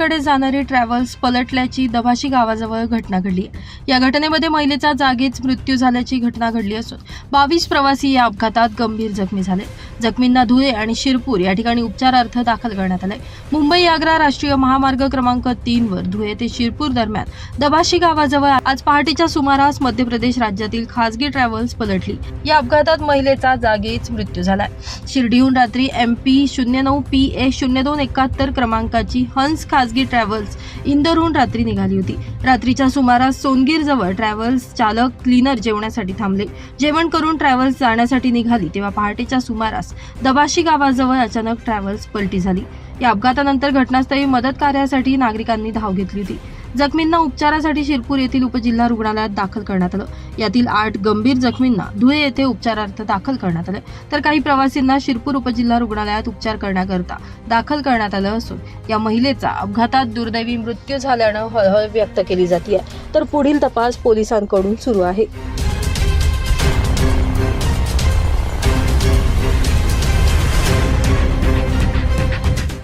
उत्तरेकडे जाणारी ट्रॅव्हल्स पलटल्याची दभाशी गावाजवळ घटना घडली या घटनेमध्ये महिलेचा जागीच मृत्यू झाल्याची घटना घडली असून बावीस प्रवासी या अपघातात गंभीर जखमी झाले. जखमींना धुळे आणि शिरपूर या ठिकाणी उपचारार्थ दाखल करण्यात आले. मुंबई आग्रा राष्ट्रीय महामार्ग क्रमांक तीन वर धुळे ते शिरपूर दरम्यान दबाशी गावाजवळ आज पहाटेच्या सुमारास मध्य प्रदेश राज्यातील खासगी ट्रॅव्हल्स पलटली. या अपघातात महिलेचा जागीच मृत्यू झालाय. शिर्डीहून रात्री एम पी शून्य नऊ पी ए शून्य दोन एकाहत्तर क्रमांकाची हंस खासगी ट्रॅव्हल्स इंदोरहून रात्री निघाली होती. रात्रीच्या सुमारास सोनगीर जवळ ट्रॅव्हल्स चालक क्लीनर जेवण्यासाठी थांबले. जेवण करून ट्रॅव्हल्स जाण्यासाठी निघाली तेव्हा पहाटेच्या सुमारास दबाशी गावाजवळ अचानक ट्रॅव्हल्स पलटी झाली. या अपघातानंतर घटनास्थळी मदत कार्यासाठी नागरिकांनी धाव घेतली होती. जखमींना उपचारासाठी शिरपूर येथील उपजिल्हा रुग्णालयात दाखल करण्यात आलं. यातील आठ गंभीर जखमींना धुळे येथे उपचारार्थ दाखल करण्यात आले. तर काही प्रवासींना शिरपूर उपजिल्हा रुग्णालयात उपचार करण्याकरता दाखल करण्यात आलं असून या महिलेचा अपघातात दुर्दैवी मृत्यू झाल्यानं हळहळ व्यक्त केली जाते तर पुढील तपास पोलिसांकडून सुरू आहे.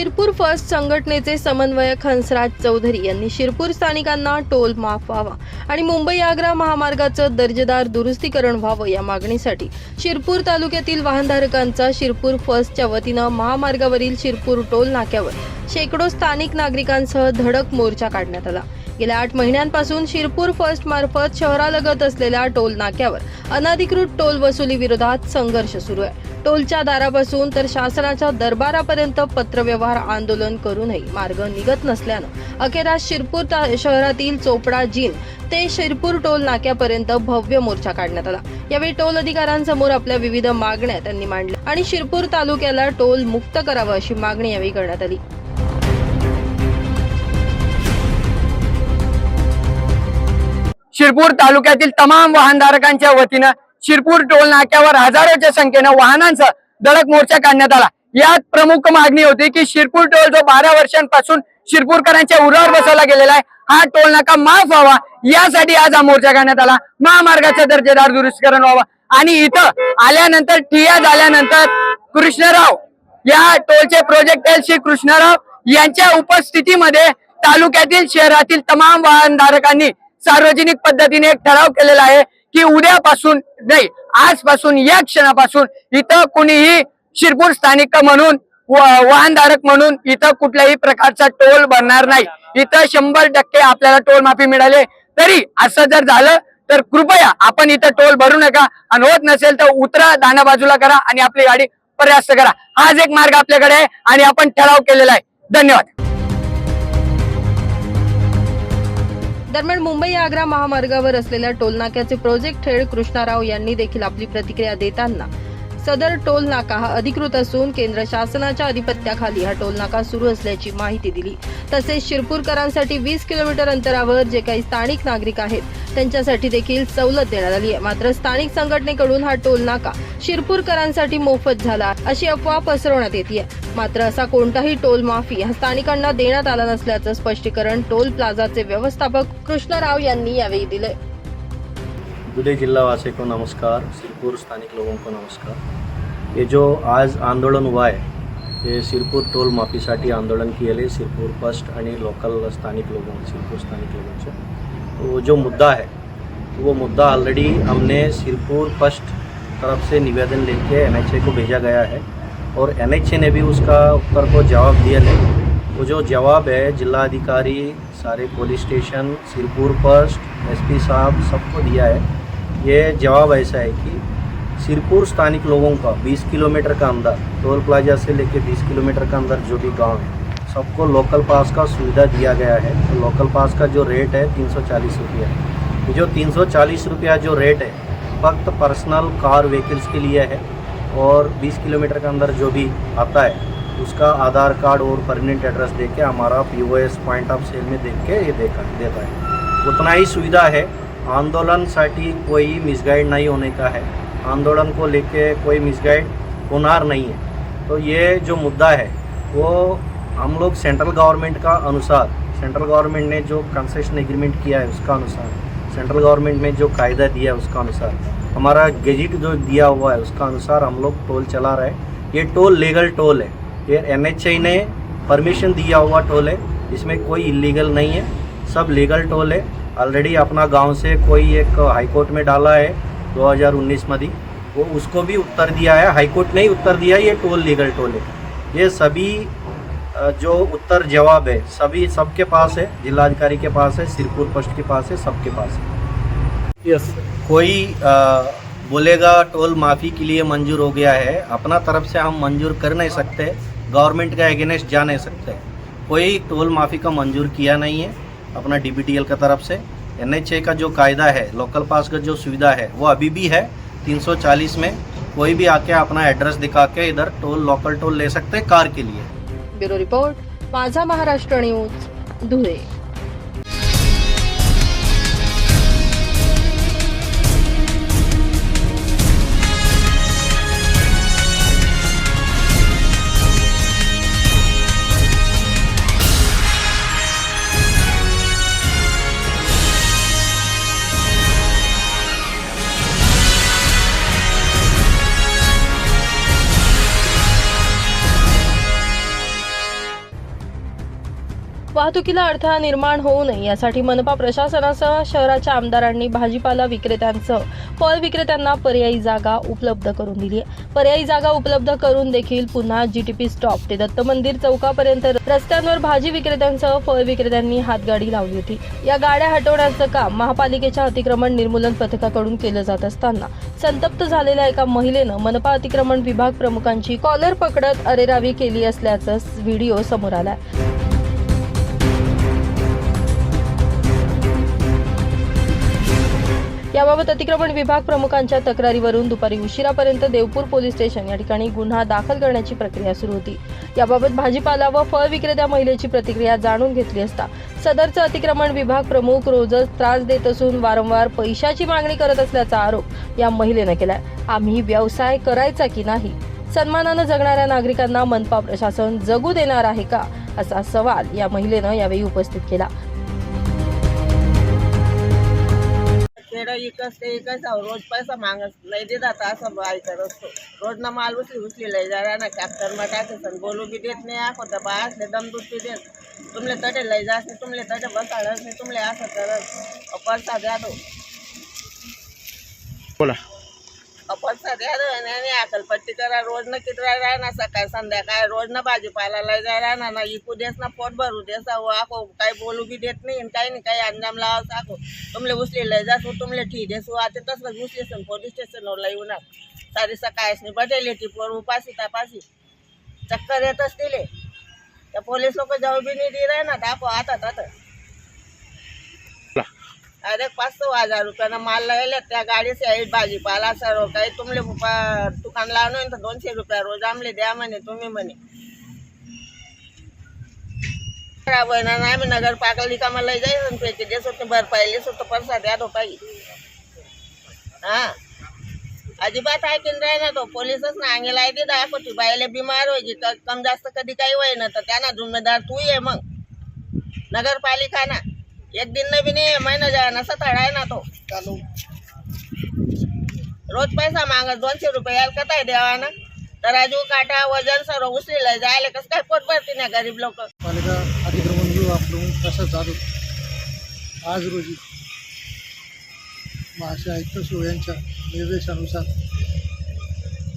शिरपूर फर्स्ट संघटनेचे समन्वयक हंसराज चौधरी यांनी शिरपूर स्थानिकांना टोल माफ व्हावा आणि मुंबई आग्रा महामार्गाचं दर्जेदार दुरुस्तीकरण व्हावं या मागणीसाठी शिरपूर तालुक्यातील वाहनधारकांचा शिरपूर फर्स्टच्या वतीनं महामार्गावरील शिरपूर टोल नाक्यावर शेकडो स्थानिक नागरिकांसह धडक मोर्चा काढण्यात आला. गेल्या आठ महिन्यांपासून शिरपूर फर्स्ट मार्फत शहरालगत असलेल्या टोल नाक्यावर अनधिकृत टोल वसुली विरोधात संघर्ष सुरू आहे. टोलच्या दारापासून तर शासनाच्या दरबारापर्यंत पत्रव्यवहार आंदोलन करूनही मार्ग निघत नसल्यानं अखेर आज शिरपूर ता- शहरातील चोपडा जीन ते शिरपूर टोल नाक्यापर्यंत भव्य मोर्चा काढण्यात आला. यावेळी टोल अधिकाऱ्यांसमोर आपल्या विविध मागण्या त्यांनी मांडल्या आणि शिरपूर तालुक्याला टोल मुक्त करावं अशी मागणी यावेळी करण्यात आली. शिरपूर तालुक्यातील तमाम वाहनधारकांच्या वतीनं शिरपूर टोल नाक्यावर हजारोच्या संख्येनं वाहनांचा दडक मोर्चा काढण्यात आला. यात प्रमुख मागणी होती की शिरपूर टोल जो बारा वर्षांपासून शिरपूरकरांच्या उरावर बसवला गेलेला आहे हा टोल नाका माफ व्हावा. यासाठी आज हा मोर्चा काढण्यात आला. महामार्गाचा दर्जेदार दुरुस्तीकरण व्हावं. आणि इथं आल्यानंतर ठिया झाल्यानंतर कृष्णराव या टोलचे प्रोजेक्ट हेड श्री कृष्णराव यांच्या उपस्थितीमध्ये तालुक्यातील शहरातील तमाम वाहनधारकांनी सार्वजनिक पद्धतीने एक ठराव केलेला आहे की उद्यापासून नाही आजपासून या क्षणापासून इथं कुणीही शिरपूर स्थानिक म्हणून वाहनधारक म्हणून इथं कुठल्याही प्रकारचा टोल भरणार नाही. इथं शंभर टक्के आपल्याला टोल माफी मिळाले. तरी असं जर झालं तर कृपया आपण इथं टोल भरू नका. आणि होत नसेल तर उतरा दाना बाजूला करा आणि आपली गाडी पर्यास्त करा. हाच एक मार्ग आपल्याकडे आहे आणि आपण ठराव केलेला आहे. धन्यवाद. दरम्यान मुंबई आग्रा महामार्गावर असलेल्या टोलनाक्याचे प्रोजेक्ट हेड कृष्णाराव यांनी देखील आपली प्रतिक्रिया देताना सदर टोल नाका हा अधिकृत असून केंद्र शासनाच्या अधिपत्याखाली हा टोल नाका सुरू असल्याची माहिती दिली. तसेच शिरपूरकरांसाठी वीस किलोमीटर अंतरावर जे काही स्थानिक नागरिक आहेत त्यांच्यासाठी देखील सवलत देण्यात आली आहे. मात्र स्थानिक संघटनेकडून हा टोल नाका शिरपूरकरांसाठी मोफत झाला अशी अफवा पसरवण्यात येते मात्र असा कोणताही टोल माफी हा स्थानिकांना देण्यात आला नसल्याचं स्पष्टीकरण टोल प्लाझाचे व्यवस्थापक कृष्णराव यांनी यावेळी दिले दुधे जिला वासी को नमस्कार. सिरपुर स्थानिक लोगों को नमस्कार. ये जो आज आंदोलन हुआ है ये सिरपुर टोल माफ़ी माफीसाठी आंदोलन केले सिरपुर फ़र्स्ट आणि लोकल स्थानिक लोगों सिरपुर स्थानिक लोगों से तो जो मुद्दा है वो मुद्दा ऑलरेडी हमने सिरपुर फ़र्स्ट तरफ़ से निवेदन लेके एनएचए को भेजा गया है और एनएचए ने भी उसका उत्तर को जवाब दिया है। वो जो जवाब है जिला अधिकारी सारे police station Sirpur first SP साहब, सबको दिया है। ये जवाब ऐसा है कि सिरपुर स्थानिक लोगों का 20 किलोमीटर का अंदर, टोल प्लाजा से लेके 20 किलोमीटर का अंदर जो भी गाँव है, सबको लोकल पास का सुविधा दिया गया है। तो लोकल पास का जो रेट है, तीन सौ चालीस जो तीन सौ चालीस रुपया जो रेट है, फक्त पर्सनल कार व्हीकल्स के लिए है और 20 किलोमीटर के अंदर जो भी आता है, उसका आधार कार्ड और परमानेंट एड्रेस दे के हमारा पी पॉइंट ऑफ़ सेल में देख के ये देखा, देता है। उतना ही सुविधा है आंदोलनसाठी कोई मिसगाइड नहीं होने का है। आंदोलन को लेके कोई मिसगाइड होनार नहीं है। तो ये जो मुद्दा है, वो हम लोग सेंट्रल गवर्नमेंट का अनुसार, सेंट्रल गवर्नमेंट ने जो कंसेशन एग्रीमेंट किया है उसका अनुसार, सेंट्रल गवर्नमेंट ने जो कायदा दिया है उसका अनुसार, हमारा गेजिट जो दिया हुआ है उसका अनुसार हम लोग टोल चला रहे हैं। ये टोल लीगल टोल है। ये एन ने परमिशन दिया हुआ टोल है, इसमें कोई इलीगल नहीं है, सब लीगल टोल है। ऑलरेडी अपना गाँव से कोई एक हाईकोर्ट में डाला है 2019 मध्ये वो उसको भी उत्तर दिया है हाई कोर्ट ने ही उत्तर दिया है ये टोल लीगल टोल है। ये सभी जो उत्तर जवाब है सभी सबके पास है जिलाधिकारी के पास है सिरपुर पोस्ट के पास है सबके पास है। यस कोई अ, बोलेगा टोल माफ़ी के लिए मंजूर हो गया है अपना तरफ़ से हम मंजूर कर नहीं सकते गवर्नमेंट का अगेंस्ट जा नहीं सकते। कोई टोल माफ़ी का मंजूर किया नहीं है अपना डी का तरफ़ से। एन का जो कायदा है लोकल पास का जो सुविधा है, वो अभी भी है। 340 में कोई भी आके अपना एड्रेस दिखा के इधर टोल लोकल टोल ले सकते हैं कार के लिए। ब्यूरो रिपोर्ट, माझा महाराष्ट्र न्यूज़, धुळे। वाहतुकीला अडथळा निर्माण होऊ नये यासाठी मनपा प्रशासनासह शहराच्या आमदारांनी भाजीपाला विक्रेत्यांसह फळ विक्रेत्यांना पर्यायी जागा उपलब्ध करून दिली आहे. पर्यायी जागा उपलब्ध करून देखील पुन्हा जीटीपी स्टॉप ते दत्त मंदिर चौकापर्यंत रस्त्यांवर भाजी विक्रेत्यांसह फळ विक्रेत्यांनी हातगाडी लावली होती. या गाड्या हटवण्याचं काम महापालिकेच्या अतिक्रमण निर्मूलन पथकाकडून केलं जात असताना संतप्त झालेल्या एका महिलेनं मनपा अतिक्रमण विभाग प्रमुखांची कॉलर पकडत अरेरावी केली असल्याचं व्हिडिओ समोर आलाय. याबाबत अतिक्रमण विभाग प्रमुखांच्या तक्रारीवरून दुपारी उशिरापर्यंत देवपूर पोलीस स्टेशन या ठिकाणी गुन्हा दाखल करण्याची प्रक्रिया सुरू होती. याबाबत भाजीपाला व फळ विक्रेत्या महिलेची प्रतिक्रिया जाणून घेतली असता सदरचं अतिक्रमण विभाग प्रमुख रोजच त्रास देत असून वारंवार पैशाची मागणी करत असल्याचा आरोप या महिलेनं केलाय. आम्ही व्यवसाय करायचा की नाही? सन्मानानं जगणाऱ्या नागरिकांना मनपा प्रशासन जगू देणार आहे का? असा सवाल या महिलेनं यावेळी उपस्थित केला. खेडं इकच ते इकच अहो, रोज पैसा मागत नाही देत आता असं ऐकत असतो रोज ना माल उचली उचली लय जरा ना ट्रॅक्टर मा टाकायचं बोलू बी देत नाही आखोता बा असले दमदूत बी देत तुमले तटे लय जास नाही तुमले तटे बसाडत नाही तुमले असं करत पैसा द्या आपण सध्या पैसा अकलपट्टी करा रोज न किती राहा ना सकाळ संध्याकाळ रोज ना भाजीपाला लय जा राहणार ना इकू देस ना पोट भरू देस आखो काही बोलू बी देत नाही काही नाही काही अंजाम लावा साखो. तुमले उसले लय जासू तुमले ठी देसू आता तसलं उचली पोलीस स्टेशनवर ना सारी सकाळीच नाही बटेल ती पोर उपाशी तापाशी. चक्कर येत असतील त्या पोलीस लोक जाऊ बी नाही दे राह ना दाखव आता आता. अरे पाच सहा हजार रुपयानं माल लागले त्या गाडी साईड भाजीपाला सर्व काही. तुमले दुकान लावून तर दोनशे रुपया रोज आमले द्या म्हणे तुम्ही म्हणे. खराब आहे नाही नगरपालिका मला जाईल पैकी देस होते भरपाई लेस होतं परसा द्या तो पाहिजे हा. अजिबात ऐकून राही ना तो पोलीसच ना अंगेला आहे दे दाखवती बाईले बिमार व्हायची कम जास्त कधी काही होय ना तर त्यांना जिम्मेदार तू ये मग. नगरपालिका ना एक दिन न बी नाही महिना जा नसा तडा आहे ना तो. चालू. रोज पैसा मागत दोनशे रुपये यायला आहे देवा ना तराजू काटा वजन सर्व उचलेलं जायला कसं काय पोट भरते ना गरीब लोक? पालिका अतिक्रमण विभाग प्रमुख जाधव आज रोजी. महाशय आयुक्त शिव यांच्या निर्देशानुसार.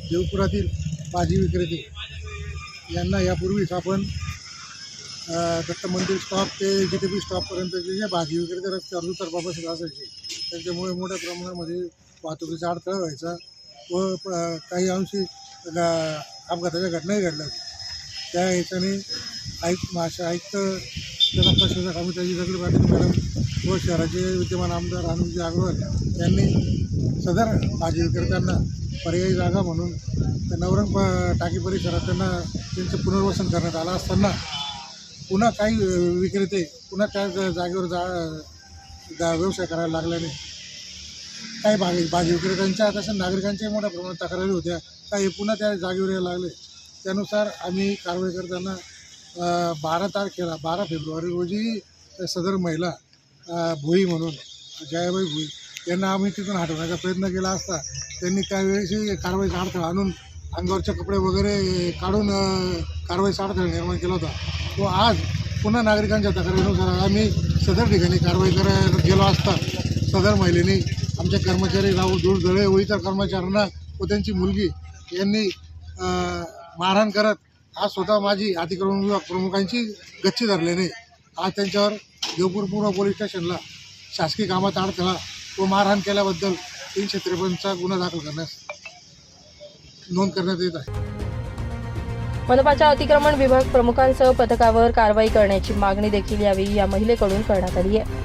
देवपुरातील भाजी विक्रेते यांना यापूर्वीच आपण दत्त मंदिर स्टॉप ते जिथे बी स्टॉपपर्यंत जे जे भाजी विक्रेते रस्ते दुतर्फा बसत असायचे. त्याच्यामुळे मोठ्या प्रमाणामध्ये वाहतुकीचा अडथळा व्हायचा व प- काही अंशी अपघाताच्या घटनाही घडल्या त्या ह्याच्याने आयुक्त महाशय आयुक्त त्याचा प्रशासक अमिताजी दगडे पाटील मॅडम व शहराचे विद्यमान आमदार आनंदजी अग्रवाल यांनी सदर भाजी विक्रेत्यांना पर्यायी जागा म्हणून त्या नवरंग प- टाकी परिसरात त्यांना त्यांचं पुनर्वसन करण्यात आलं असताना पुन्हा काही विक्रेते पुन्हा त्या जागेवर जा जा- व्यवसाय करायला लागल्याने काही भाजी भाजी विक्रेत्यांच्या तसं नागरिकांच्याही मोठ्या प्रमाणात तक्रारी होत्या. काही पुन्हा त्या जागेवर यायला लागले. त्यानुसार आम्ही कारवाई करताना बारा तारखेला बारा फेब्रुवारी रोजी सदर महिला भुई भोई म्हणून जयाबाई भोई यांना आम्ही तिथून हटवण्याचा प्रयत्न केला असता. त्यांनी त्यावेळेसही कारवाईचा अडथळा आणून अंगावरचे कपडे वगैरे काढून कारवाईचा अडथळा निर्माण केला होता. तो आज पुन्हा नागरिकांच्या तक्रारीनुसार आम्ही सदर ठिकाणी कारवाई करायला गेलो असता सदर महिलेने आमचे कर्मचारी राहुल दूर दळे व इतर कर्मचाऱ्यांना व त्यांची मुलगी यांनी मारहाण करत आज स्वतः माझी अतिक्रमण विभाग प्रमुखांची गच्ची धरल्याने आज त्यांच्यावर देवपूर पूर्व पोलीस स्टेशनला शासकीय कामात अडथळा व मारहाण केल्याबद्दल तीनशे त्रेपन्नचा गुन्हा दाखल करण्यास नोंद करण्यात येत आहे. मनपाच्या अतिक्रमण विभाग प्रमुखांसह पथकावर कारवाई करण्याची मागणी देखील यावेळी या महिलेकडून करण्यात आली आहे.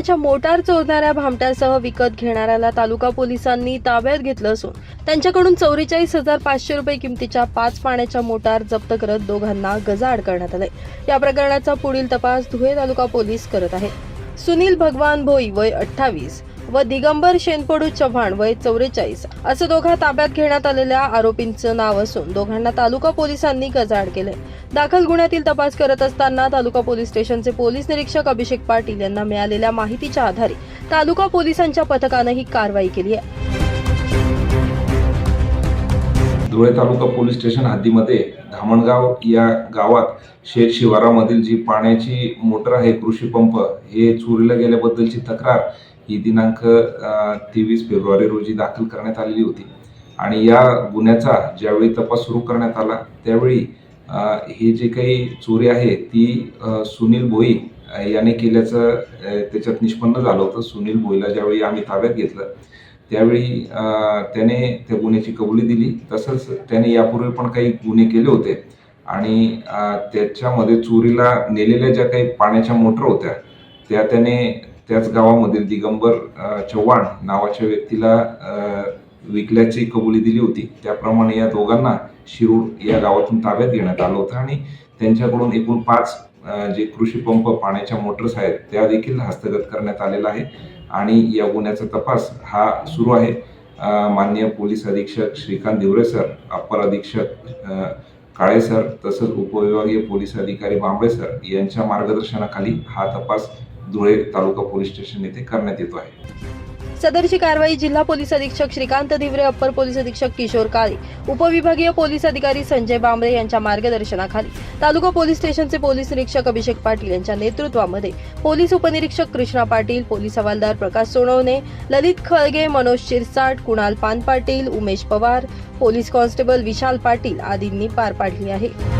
पाण्याच्या मोटार चोरणाऱ्या भामट्यासह विकत घेणाऱ्याला तालुका पोलिसांनी ताब्यात घेतलं असून त्यांच्याकडून चौवेचाळीस हजार पाचशे रुपये किमतीच्या पाच पाण्याच्या मोटार जप्त करत दोघांना गजाआड करण्यात आले या प्रकरणाचा पुढील तपास धुळे तालुका पोलीस करत आहेत सुनील भगवान भोई वय अठ्ठावीस. व दिगंबर शेनपडू चव्हाण वय चौवेचाळीस. असं दोघा ताब्यात घेण्यात आलेल्या आरोपींचं नाव असून दोघांना तालुका पोलिसांनी गजाआड केले दाखल गुन्ह्यातील तपास करत असताना तालुका पोलीस स्टेशनचे पोलीस निरीक्षक अभिषेक पाटील यांना मिळालेल्या माहितीच्या आधारे तालुका पोलिसांच्या पथकानं ही कारवाई केली आहे. धुळे तालुका पोलीस स्टेशन हद्दीमध्ये धामणगाव या गावात शेत शिवारामधील जी पाण्याची मोटर आहे कृषी पंप हे चोरीला गेल्याबद्दलची तक्रार ही दिनांक तेवीस फेब्रुवारी रोजी दाखल करण्यात आलेली होती. आणि या गुन्ह्याचा ज्यावेळी तपास सुरू करण्यात आला त्यावेळी हे जे काही चोरी आहे ती सुनील भोई याने केल्याचं त्याच्यात निष्पन्न झालं होतं. सुनील भोईला ज्यावेळी आम्ही ताब्यात घेतलं त्यावेळी त्याने त्या गुन्ह्याची कबुली दिली. तसंच त्याने यापूर्वी पण काही गुन्हे केले होते. आणि त्याच्यामध्ये चोरीला नेलेल्या ज्या काही पाण्याच्या मोटर होत्या त्या त्याने त्याच गावामधील दिगंबर चव्हाण नावाच्या व्यक्तीला विकल्याची कबुली दिली होती. त्याप्रमाणे या दोघांना शिरूर या गावातून ताब्यात घेण्यात आलं होतं आणि त्यांच्याकडून एकूण पाच जे कृषी पंप पाण्याच्या मोटर्स आहेत त्या देखील हस्तगत करण्यात आलेला आहे. आणि या गुन्ह्याचा तपास हा सुरू आहे. मान्य माननीय पोलीस अधीक्षक श्रीकांत दिवरे सर अप्पर अधीक्षक काळे सर तसंच उपविभागीय पोलीस अधिकारी बांबळे सर यांच्या मार्गदर्शनाखाली हा तपास धुळे तालुका पोलीस स्टेशन येथे करण्यात येतो आहे. सदरची कारवाई जिल्हा पोलीस अधीक्षक श्रीकांत धिवरे अप्पर पोलीस अधीक्षक किशोर काळे उपविभागीय पोलीस अधिकारी संजय बांबरे यांच्या मार्गदर्शनाखाली तालुका पोलीस स्टेशनचे पोलीस निरीक्षक अभिषेक पाटील यांच्या नेतृत्वामध्ये पोलीस उपनिरीक्षक कृष्णा पाटील पोलीस हवालदार प्रकाश सोनवणे ललित खळगे मनोज शिरसाट कुणाल पान पाटील उमेश पवार पोलीस कॉन्स्टेबल विशाल पाटील आदींनी पार पाडली आहे.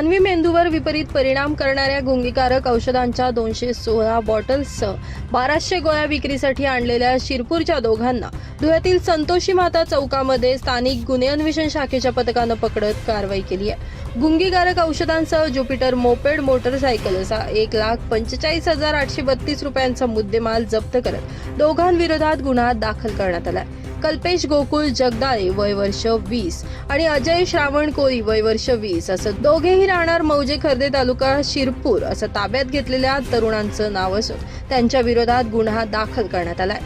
मानवी मेंदूवर विपरीत परिणाम करणाऱ्या गुंगीकारक औषधांच्या दोनशे सोळा बॉटल्ससह बाराशे गोळ्या विक्रीसाठी आणलेल्या शिरपूरच्या दोघांना धुळ्यातील संतोषी माता चौकामध्ये स्थानिक गुन्हे अन्वेषण शाखेच्या पथकानं पकडत कारवाई केली आहे. गुंगीकारक औषधांसह ज्युपिटर मोपेड मोटरसायकल असा एक लाख पंचेचाळीस हजार आठशे बत्तीस रुपयांचा मुद्देमाल जप्त करत दोघांविरोधात गुन्हा दाखल करण्यात आला आहे. कल्पेश गोकुळ जगदाळे वय वर्ष वीस आणि अजय श्रावण कोळी वय वर्ष वीस. असं दोघेही राहणार मौजे खर्दे तालुका शिरपूर असं ताब्यात घेतलेल्या तरुणांचं नाव असून त्यांच्या विरोधात गुन्हा दाखल करण्यात आलाय.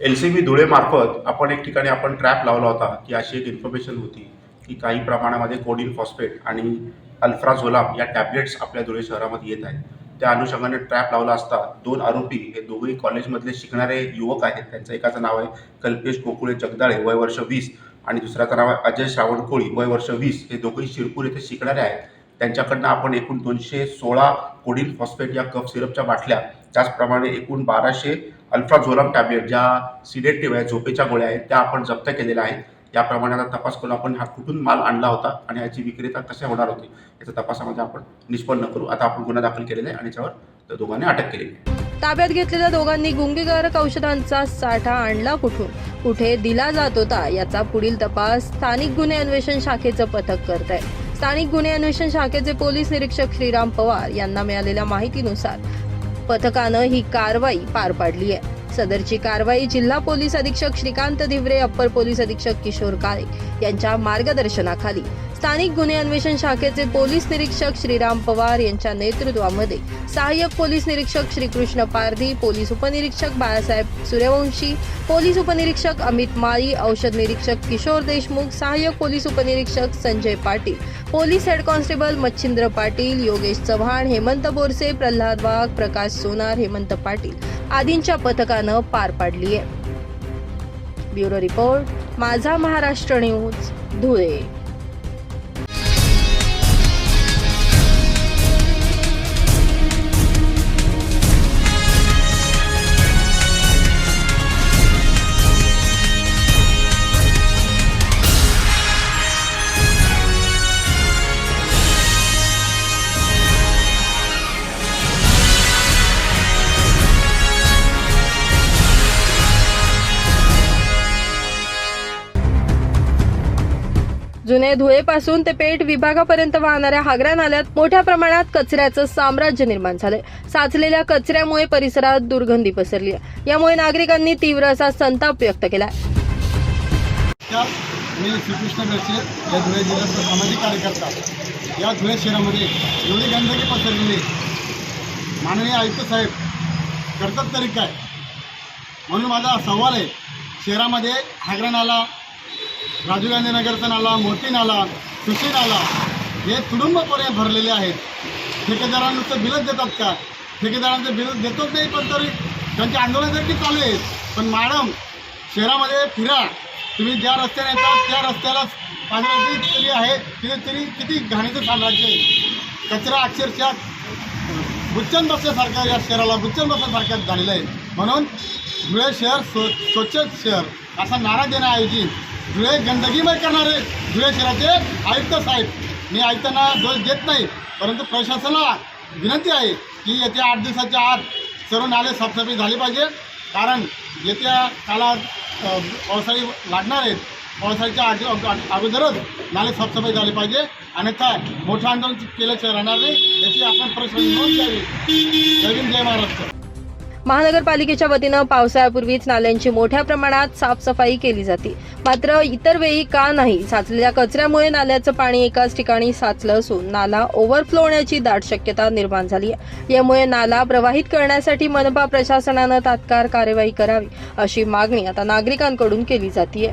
एल सी बी धुळेमार्फत आपण एक ठिकाणी आपण ट्रॅप लावला होता की अशी एक इन्फॉर्मेशन होती की काही प्रमाणामध्ये कोडिन फॉस्फेट आणि अल्फ्राझोलाम या टॅबलेट्स आपल्या धुळे शहरामध्ये येत आहेत. त्या अनुषंगाने ट्रॅप लावला असता दोन आरोपी हे दोघेही कॉलेजमधले शिकणारे युवक आहेत. त्यांचं एकाचं नाव आहे कल्पेश गोकुळे जगदाळे वय वर्ष वीस आणि दुसऱ्याचं नाव आहे अजय श्रावणकोळी वय वर्ष वीस. हे दोघेही शिरपूर येथे शिकणारे आहेत. त्यांच्याकडनं आपण एकूण दोनशे सोळा कोडिन फॉस्फेट या कफ सिरपच्या बाटल्या त्याचप्रमाणे एकूण बाराशे अल्फ्राझोलम टॅबलेट ज्या सिडेटिव्ह आहे झोपेच्या गोळ्या आहेत त्या आपण जप्त केलेल्या आहेत. याप्रमाणे आता तपास करून आपण हा कुठून माल आणला होता आणि याची विक्रेता कशा होणार होती याचा तपासामध्ये आपण निष्पन्न करू. आता आपण गुन्हा दाखल केलेला आहे आणि याच्यावर त्या दोघांनी अटक केलेली आहे. ताब्यात घेतलेल्या दोघांनी गुंगीकारक औषधांचा साठा आणला कुठून? कुठे दिला जात होता? याचा पुढील तपास स्थानिक गुन्हे अन्वेषण शाखेचं पथक करत आहे. स्थानिक गुन्हे अन्वेषण शाखेचे पोलीस निरीक्षक श्रीराम पवार यांना मिळालेल्या माहितीनुसार पथकानं ही कारवाई पार पाडली आहे. सदरची कारवाई जिल्हा पोलीस अधीक्षक श्रीकांत धिवरे अप्पर पोलीस अधीक्षक किशोर काळे यांच्या मार्गदर्शनाखाली. स्थानिक गुन्हे अन्वेषण शाखेचे पोलीस निरीक्षक श्रीराम पवार यांच्या नेतृत्वामध्ये सहाय्यक पोलीस निरीक्षक श्रीकृष्ण पारधी पोलीस उपनिरीक्षक बाळासाहेब सूर्यवंशी पोलीस उपनिरीक्षक अमित माळी औषध निरीक्षक किशोर देशमुख सहाय्यक पोलीस उपनिरीक्षक Sanjay Patil police head constable Machhindra Patil Yogesh Chavan Hemant Borse Pralhad Wagh Prakash Sonar Hemant Patil आदींच्या पथकानं पार पाडली आहे ब्युरो रिपोर्ट माझा महाराष्ट्र न्यूज धुळे. जुने ते पेठ विभागापर्यंत वाहणाऱ्या हागरा नाल्यात मोठ्या प्रमाणात कचऱ्याचं साम्राज्य निर्माण झालंय. साचलेल्या कचऱ्यामुळे परिसरात दुर्गंधी पसरली आहे. यामुळे नागरिकांनी तीव्र असा संताप व्यक्त केलाय. मी श्रीकृष्ण बेडसे या धुळे जिल्ह्याचा सामाजिक कार्यकर्ता. या धुळे शहरामध्ये एवढी गंदगी पसरलेली माननीय आयुक्त साहेब करतात तरी काय? म्हणून माझा सवाल आहे शहरामध्ये हागरा नाला राजीव गांधी नगरचा नाला मोती नाला सुशी नाला हे तुडुंबपणे भरलेले आहेत. ठेकेदारांचं बिलच देतात का? ठेकेदारांचं बिल देतच नाही पण तरी त्यांचे आंदोलन देखील चालू आहेत पण मॅडम शहरामध्ये फिरा. तुम्ही ज्या रस्त्याने येतात त्या रस्त्याला पाण्याची तरी आहे तिथे तरी किती घाणीचं साम्राज्य कचरा अक्षरशः बुच्चन बसल्यासारख्या या शहराला बुच्चन बसल्यासारख्या झालेलं आहे. म्हणून धुळे शहर स्व स्वच्छ शहर. असा नारा देण्याऐवजी धुळे गंदगीमय करणारे धुळे शहराचे आयुक्त साहेब. मी आयुक्तांना दोष देत नाही परंतु प्रशासनाला विनंती आहे की येत्या आठ दिवसाच्या आत सर्व नाले साफसफाई झाली पाहिजे. कारण येत्या काळात पावसाळी लागणार आहेत. पावसाळ्याच्या आग अगोदरच नाले साफसफाई झाली पाहिजे. अन्यथा मोठं आंदोलन केल्याशिवाय राहणार नाही. याची आपण प्रशासन नोंद घ्यावी नवीन जय महाराष्ट्र. महानगरपालिकेच्या वतीनं पावसाळ्यापूर्वीच नाल्यांची मोठ्या प्रमाणात साफसफाई केली जाते. मात्र इतर वेळी का नाही? साचलेल्या कचऱ्यामुळे नाल्याचं पाणी एकाच ठिकाणी साचलं असून नाला ओव्हरफ्लो होण्याची दाट शक्यता निर्माण झाली आहे. यामुळे नाला प्रवाहित करण्यासाठी मनपा प्रशासनानं तात्काळ कार्यवाही करावी अशी मागणी आता नागरिकांकडून केली जाते